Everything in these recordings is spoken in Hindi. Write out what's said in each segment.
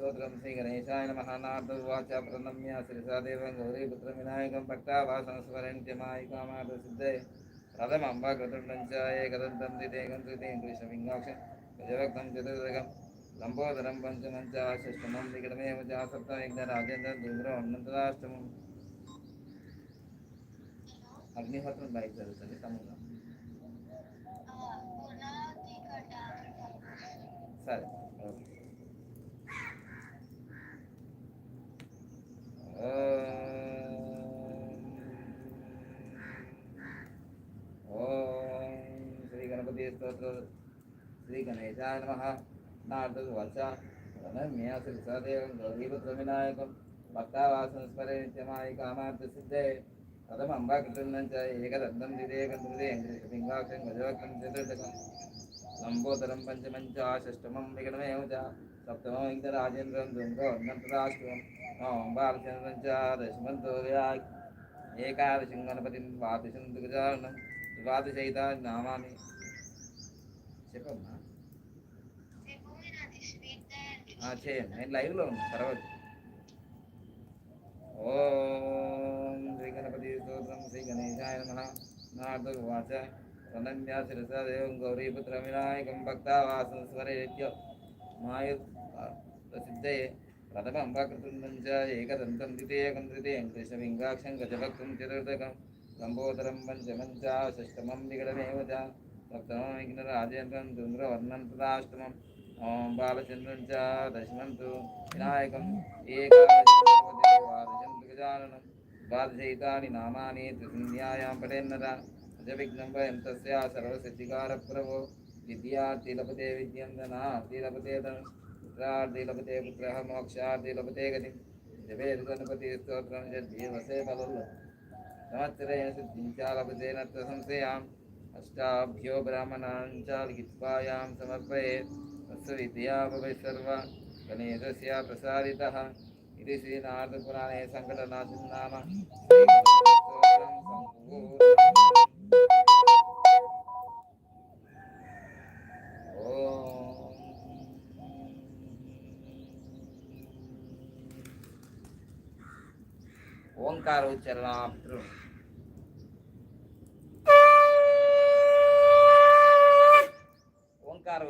स्तोत्रं श्रीगणेशाय नमः नार्दवाच प्रणम्य श्रीसादेवं गौरीपुत्रं विनायकं पट्टाभासंस्मरण्यमायिकामार्दसिद्धे प्रथमं वा कृतुण्डं च एकदन्तं द्वितीयं तृतीयं कृशमिङ्गाक्षं गजभक्तं चतुर्दकं लम्बोदरं पञ्चमं च षष्ठमं निकटमेव च सप्तमेकराजेन्द्रं धूम्रं अनन्तराष्टमम् अग्निहोत्रं बाईक ज़रूरत है समूह सर स्तोत्र श्री गणेशाय नमः नार्दवचा रम्य श्री सदेवं गौरीपुत्रविनायकं भक्तावासंस्मरे नित्यमायि कामार्थसिद्धे पदमम्बाकृतं च एकदन्तं विवेकं हृदयङ्गलिङ्गाक्षं गजवक्रं चतुर्दकं लम्बोदरं पञ्चमं च षष्टमं विगणमेव च सप्तमं विघ्नराजेन्द्रं दुर्गवर्णन्तराष्ट्रं नवम्बालचन्द्रं च दशमन्तो एकादशं गणपतिं द्वादशं दुर्गजारणं द्वादशैतानि नामानि చెప్పమ్మా ఆ, చేయండి నేను లైవ్లో ఉన్నా తర్వాత ఓం శ్రీ గణపతి స్తోత్రం శ్రీ గణేశాయ నమ నార్దవాచ ప్రణమ్య శిరసా దేవం గౌరీపుత్ర వినాయకం భక్తావాసం స్వరేత్య మాయ ప్రసిద్ధయే ప్రథమం వక్రతుండం చ ఏకదంతం ద్వితీయకం తృతీయం కృష్ణవింగాక్షం గజభక్తం చతుర్థకం లంబోదరం పంచమం చ షష్టమం వికటమేవ చ సప్తమం విఘ్నరాజేంద్రం దుంద్రవర్ణం తదాష్టమం ఓం బాలచంద్రం చ దశమంతు వినాయకం. ఏకాదశం గజాననం ద్వాదశైతాని నామాని త్రిసంధ్యాయాం పఠేన్నర అజవిఘ్నం వయం తస్య సర్వసిద్ధికారప్రభో విద్యార్థి లభతే విద్యం ధనార్థి లభతే పుత్రార్థి లభతే పుత్ర మోక్షార్థి లభతే గతిం. జపేది గణపతి స్తోత్రం జీవసే బలు సంవత్సరేణ సిద్ధించా లభతే నత్ర సంశయాం. अष्टाभ्यो ब्राह्मणान् च लिखित्वायां समर्पयेत्। तस्य विद्या भवेत् सर्व। गणेशस्य प्रसारितः इति श्रीनारदपुराणे सङ्कटनाशं नाम ओंकार ఓం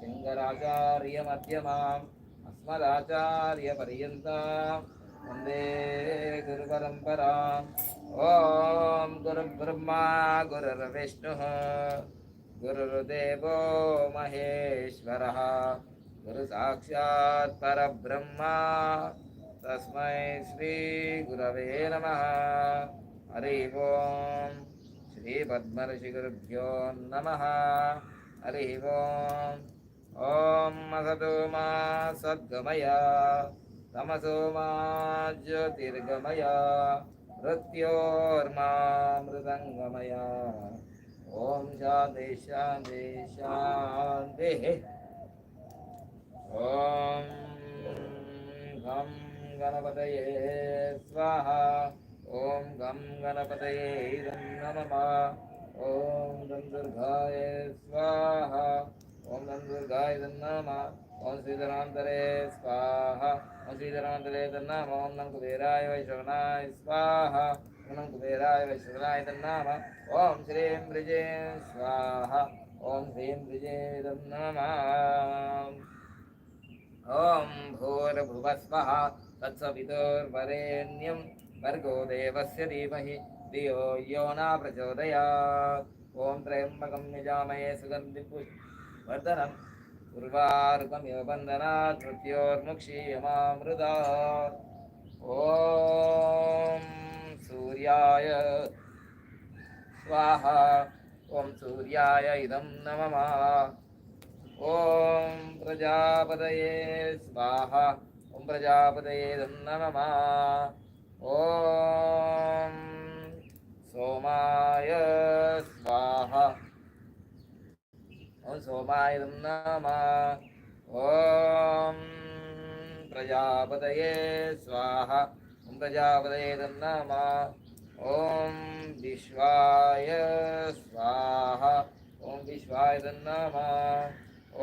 शङ्कराचार्यमध्यमाम् अस्मदाचार्यपर्यन्तां वंदे गुरुपरम्पराम् ॐ गुरुब्रह्मा गुरुर्विष्णुः गुरुर्देवो महेश्वरः गुरुसाक्षात् परब्रह्म तस्मै श्रीगुरवे नमः। हरि ओं श्रीपद्मऋषिगुरुभ्यो नमः। हरि ओम्। ॐ असतो मा सद्गमय, तमसो मा ज्योतिर्गमय मृत्योर्मा मृदङ्गमय ॐ शान्ति शान्ति शान्तिः ॐ गं गणपतये स्वाहा ॐ गं गणपतये इदं नमः। ॐ गं दुर्गाय स्वाहा। ओम धन दुर्गाय तन्नम ओम श्रीधरांतरे स्वाहा। ओम श्रीधरांतरे तन्नम। ओम नम कुबेराय वैश्वनाय स्वाहा। ओम कुबेराय वैश्वनाय तन्नम। ओम श्रीं ब्रजे, स्वाहा। ओम श्रीं ब्रिजे, तन्नम। ॐ भूर्भुवस्वः, तत्सवितोर्वरेण्यं भर्गो देवस्य धीमहि, धियो यो न प्रचोदयात्। ॐ त्र्यम्बकं निजामये सुगन्धिपुष्प वर्धनम् उर्वारुकमिव बन्धनात् मृत्योर्मुक्षीयमामृदा ॐ सूर्याय स्वाहा ॐ सूर्याय इदं नमः ॐ प्रजापतये स्वाहा ॐ प्रजापतये इदं नमः ॐ सोमाय स्वाहा सोमाय नमः। ॐ प्रजापतये स्वाहा। ॐ प्रजापतये नमः। ॐ विश्वाय स्वाहा। ॐ विश्वाय नमः।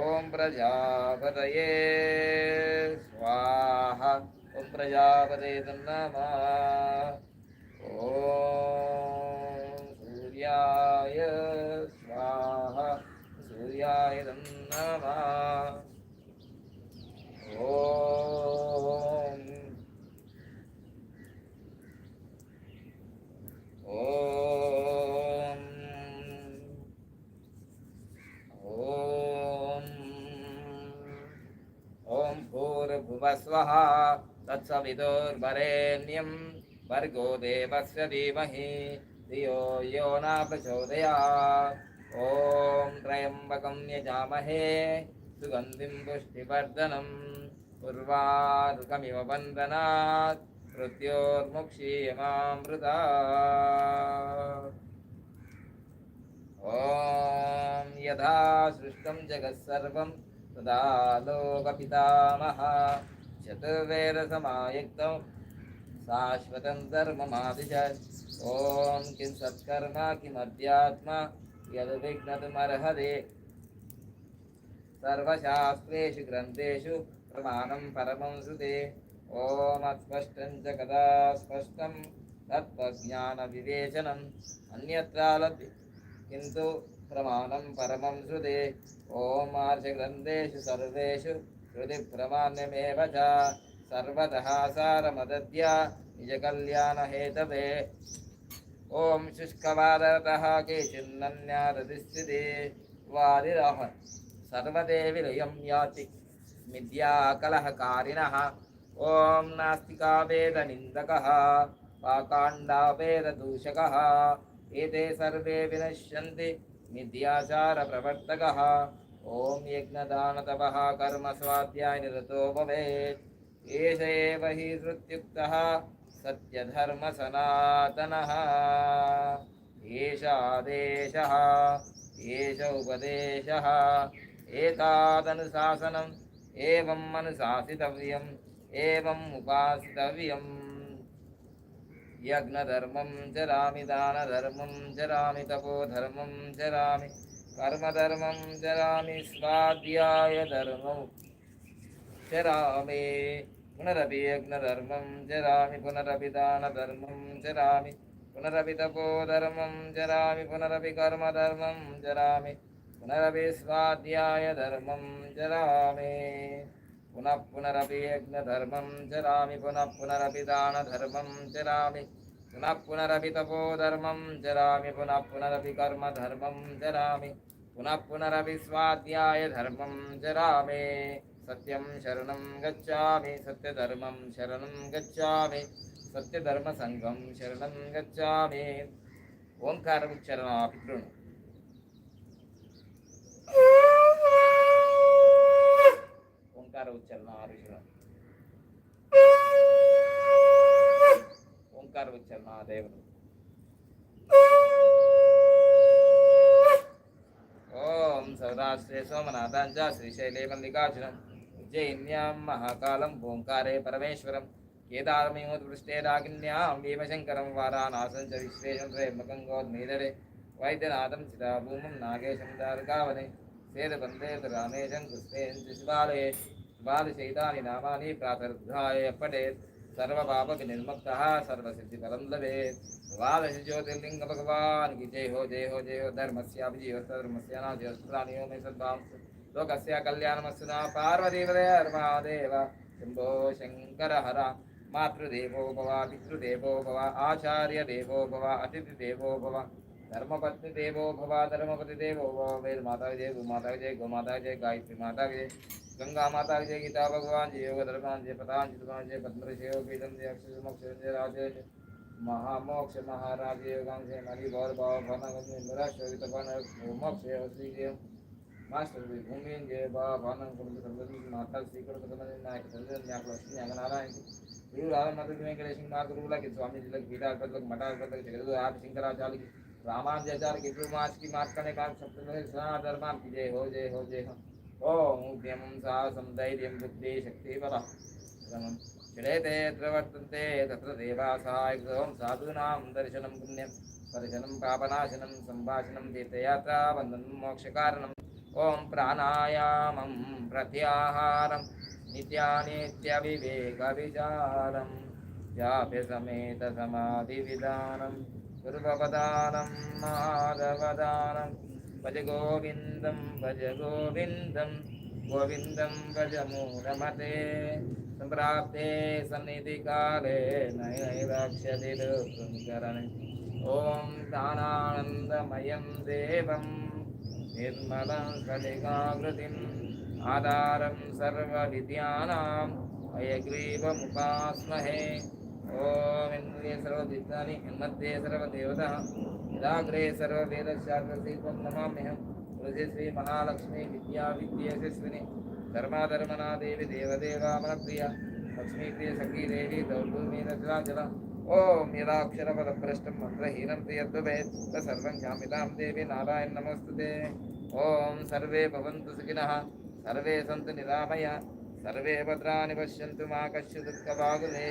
ॐ प्रजापतये स्वाहा। ॐ प्रजापतये नमः। ॐ सूर्याय सूर्याय नमः ॐ ॐ ॐ ॐ भूर्भुवस्वः तत्सवितुर्वरेण्यं भर्गो देवस्य धीमहि धियो यो न प्रचोदयात् ॐ त्र्यम्बकं यजामहे, सुगन्धिं पुष्टिवर्धनं, उर्वारुकमिव बन्धनात् मृत्योर्मुक्षीयमामृता ॐ यथा सृष्टं जगत्सर्वं, तदा लोकपितामह, चतुर्वेदसमायुक्तं, शाश्वतं धर्ममादिशत् ॐ किं सत्कर्म, किमध्यात्म यद्विघ्नतुमर्हति सर्वशास्त्रेषु ग्रन्थेषु प्रमाणं परमं श्रुते ॐ अस्पष्टं च कदा स्पष्टं तत्त्वज्ञानविवेचनम् अन्यत्र लभ्य किन्तु प्रमाणं परमं श्रुते ॐ आर्षग्रन्थेषु सर्वेषु श्रुतिप्रमाण्यमेव च सर्वतः सारमदद्य निजकल्याणहेतवे ఓం శుష్కవాదరత కేచిన్నన్యారదిస్థితి వారిరహ సర్వదేవిలయం యాతి మిథ్యాకలహకారిణ. ఓం నాస్తికావేదనిందక పాకాండావేదదూషక ఏతే సర్వే వినశ్యంతి మిథ్యాచారప్రవర్తక ఓం యజ్ఞదానతప కర్మ స్వాధ్యాయనిరతో భవేత్. ఏష ఏ హి एष एव हि श्रुत्युक्तः सत्यधर्मसनातनः एषादेशः एष उपदेशः एतादनुशासनम् एवम् अनुशासितव्यम् एवम् उपासितव्यम् यज्ञधर्मं चरामि दानधर्मं चरामि तपोधर्मं चरामि कर्मधर्मं चरामि स्वाध्यायधर्मं चरामि पुनरपि यज्ञधर्मं चरामि पुनरपि दानधर्मं चरामि पुनरपि तपोधर्मं चरामि पुनरपि कर्मधर्मं चरामि पुनरपि स्वाध्यायधर्मं चरामि पुनः पुनरपि यज्ञधर्मं चरामि पुनः पुनरपि दानधर्मं चरामि पुनः पुनरपि तपोधर्मं चरामि पुनः पुनरपि कर्मधर्मं चरामि पुनः पुनरपि स्वाध्यायधर्मं సత్యం శరణం గచ్చామి సత్యధర్మం శరణం గచ్చామి సత్యధర్మ సంఘం శరణం గచ్చామి. ఓంకారం ఇచ్చారు నా పితృను ఓంకార ఉచ్చారణ అర్జున ఓంకార ఉచ్చారణ దేవుడు ఓం సౌరాశ్రే సోమనాథాంజ శ్రీశైలే మల్లికార్జునం. उज्जयिन्यां महाकालं ओङ्कारे परमेश्वरं। केदारमिमुत्पृष्टे रागिन्यां भीमशङ्करं वारानासं च विश्वेशं त्रेमकं गोद्मीधरे वैद्यनाथं चिराभूमं नागेशं दार्गावने सेदबन्दे रामेशं कृष्णेन शिशुबालये बालशैतानि नामानि प्रातर्धाय पठेत् सर्वपापविनिर्मुक्तः सर्वसिद्धिफलं लभेत्। द्वादशज्योतिर्लिङ्गभगवान्। की जय हो जय हो जय हो। धर्मस्याभिजीवस्तधर्मस्य नाजयस्त्राणि यो मे सद्भांस्तु लोकस्य कल्याणमस्तु न पार्वतीपदे हर्मादेव शम्भो हर मातृदेवो भव, पितृदेवो भव, आचार्यदेवो भव, अतिथिदेवो भव, धर्मपत्नीदेवो भव, धर्मपतिदेवो भव वेद माता विजय गो माता विजय गो माता विजय गायत्री माता विजय गंगा माता विजय गीता भगवान, जय योग धर्मान जय पतान चितवान जय पद्म जय पीतम, जय अक्षर मोक्ष जय राज महामोक्ष, महाराज, योगांश हरि गौर, भाव, भवन मुरा शोभित भवन मोक्ष श्री देव మాస్టర్ భూమి జయ బా బాణం కుటుంబ సంబంధించి మాట్లాడి శ్రీకృష్ణ సంబంధించి నాయకు తల్లిదండ్రులు నాకు లక్ష్మి జగనారాయణ గురువు రాధమధు వెంకటేశ్వర మా గురువులకి స్వామీజీలకి పీఠాధిపతులకు మఠాధిపతులకు జగదు ఆది శంకరాచార్యకి రామానుజాచార్యకి ఇప్పుడు మార్చికి మార్కనే కాక సప్తమే ధర్మానికి జయ హో జయ హో జయ హో ఓం ఉద్యమం సాహసం ధైర్యం బుద్ధి శక్తి బల శ్రమం క్షణేతే యత్ర వర్తంతే తత్ర దేవాసహాయం సాధూనాం దర్శనం పుణ్యం దర్శనం పాపనాశనం సంభాషణం తీర్థయాత్రా వందనం ॐ प्राणायामं प्रत्याहारं नित्यानित्यविवेकविचारं व्याप्यसमेतसमाधिविधानं पूर्वपदानं माधवदानं भज गोविन्दं भज गोविन्दं गोविन्दं भज मूलमते सम्प्राप्ते सन्निधिकाले नैरक्षति ॐ दानानन्दमयं देवम् निर्मलं सलिकाकृतिम् आधारं सर्वविद्यानाम् अयग्रीवमुपास्महे। ॐ इन्द्रिये सर्वविद्यानि हिम्मध्ये सर्वदेवतः। यदाग्रे सर्ववेदशास्त्रसि त्वं नमाम्यहं। तुलसी श्रीमहालक्ष्मी विद्याविद्येशस्विनि धर्माधर्मणा देवी देवदेवा मनप्रिया। लक्ष्मीप्रियसखी देवी दौर्भूमि रचनाचला ధర్మాధర్మనా దేవి దేవదేవామన ప్రియ లక్ష్మీప్రియ సఖీదేవి ఓం యదాక్షరపదభ్రష్టం మంత్రహీనం యద్భవేత్ సర్వం క్షామితాం దేవి నారాయణ నమస్తుతే. ఓం సర్వే భవంతు సుఖినః సర్వే సంతు నిరామయ సర్వే భద్రాని పశ్యంతు మా కశ్చు దుఃఖభాగులే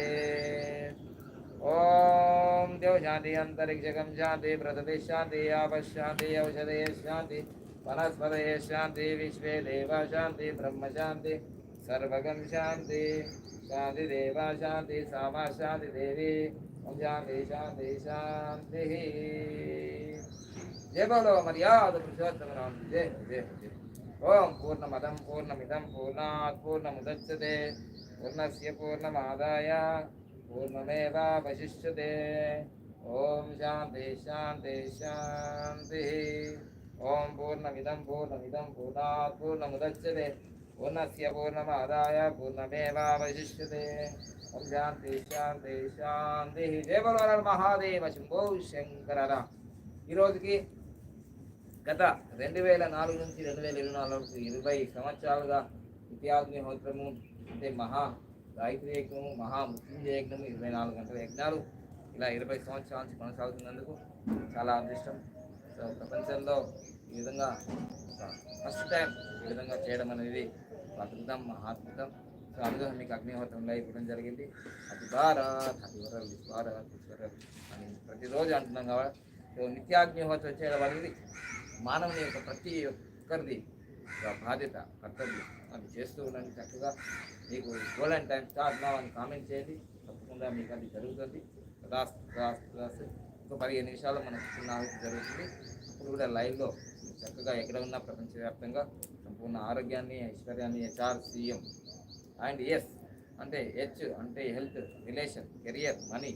ఓం దేవ శాంతి అంతరిక్షకం శాంతి ప్రసతి శాంతి ఆపశాంతి ఔషధయ శాంతి వనస్పతయ శాంతి విశ్వే దేవ శాంతి బ్రహ్మ శాంతి సర్వగం శాంతి. శాంతి దేవా శాంతి సామా శాంతి దేవి ఓం శాంతి శాంతి శాంతి జయ బలో మర్యాద పురుషోత్తమరాం జయ జయ జయ ఓం పూర్ణమదం పూర్ణమిదం పూర్ణాత్ పూర్ణముదచ్చతే పూర్ణస్య పూర్ణమాదాయ పూర్ణమేవాశిష్యతే ఓం శాంతి శాంతి శాంతి ఓం పూర్ణమిదం పూర్ణమిదం పూర్ణాత్ పూర్ణముదచ్చతే పూర్ణస్య పూర్ణమాదాయ పూర్ణమేవాశిష్యే ॐ శాంతి శాంతి शान्तिः। जय మహాదేవ శంభో శంకర ఈరోజుకి గత రెండు వేల నాలుగు నుంచి రెండు వేల ఇరవై నాలుగు ఇరవై సంవత్సరాలుగా నిత్యాగ్నిహోత్రము అంటే మహా గాయత్రి యజ్ఞము మహా మృత్యుంజయ యజ్ఞము ఇరవై నాలుగు గంటల యజ్ఞాలు ఇలా ఇరవై సంవత్సరాల నుంచి కొనసాగుతున్నందుకు చాలా అదృష్టం. సో ప్రపంచంలో ఈ విధంగా ఫస్ట్ టైం ఈ విధంగా చేయడం అనేది ఒక అద్భుతం మహాద్భుతం సో అందులో మీకు అగ్నిహోత్రంలో ఇవ్వడం జరిగింది. అది భారత్ అది వరం భారత్ ఈశ్వరల్ అని ప్రతిరోజు అంటున్నాం కాబట్టి సో నిత్యాగ్నిహోత్రం చేయడం అనేది మానవుని యొక్క ప్రతి ఒక్కరిది బాధ్యత కర్తవ్యం. అది చేస్తూ ఉండండి చక్కగా. మీకు గోల్డెన్ టైం స్టార్ట్ అని కామెంట్ చేయండి. తప్పకుండా మీకు అది జరుగుతుంది. రాస్ రాస్ రాస్ ఇంకో పదిహేను నిమిషాలు మనకు చిన్న ఆలోచన జరుగుతుంది. అప్పుడు కూడా లైవ్లో చక్కగా ఎక్కడ ఉన్నా ప్రపంచవ్యాప్తంగా సంపూర్ణ ఆరోగ్యాన్ని ఐశ్వర్యాన్ని హెచ్ఆర్ సీఎం అండ్ ఎస్ అంటే హెచ్ అంటే health relation career money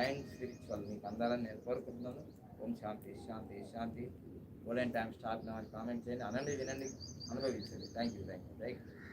and spiritual మీకు అందాలని నేను కోరుకుంటున్నాను. ఓం శాంతి శాంతి శాంతి. గోల్డెన్ టైం స్టార్ట్ కామెంట్ చేయండి. అనండి వినండి. అనుభవించండి. Thank you thank you thank you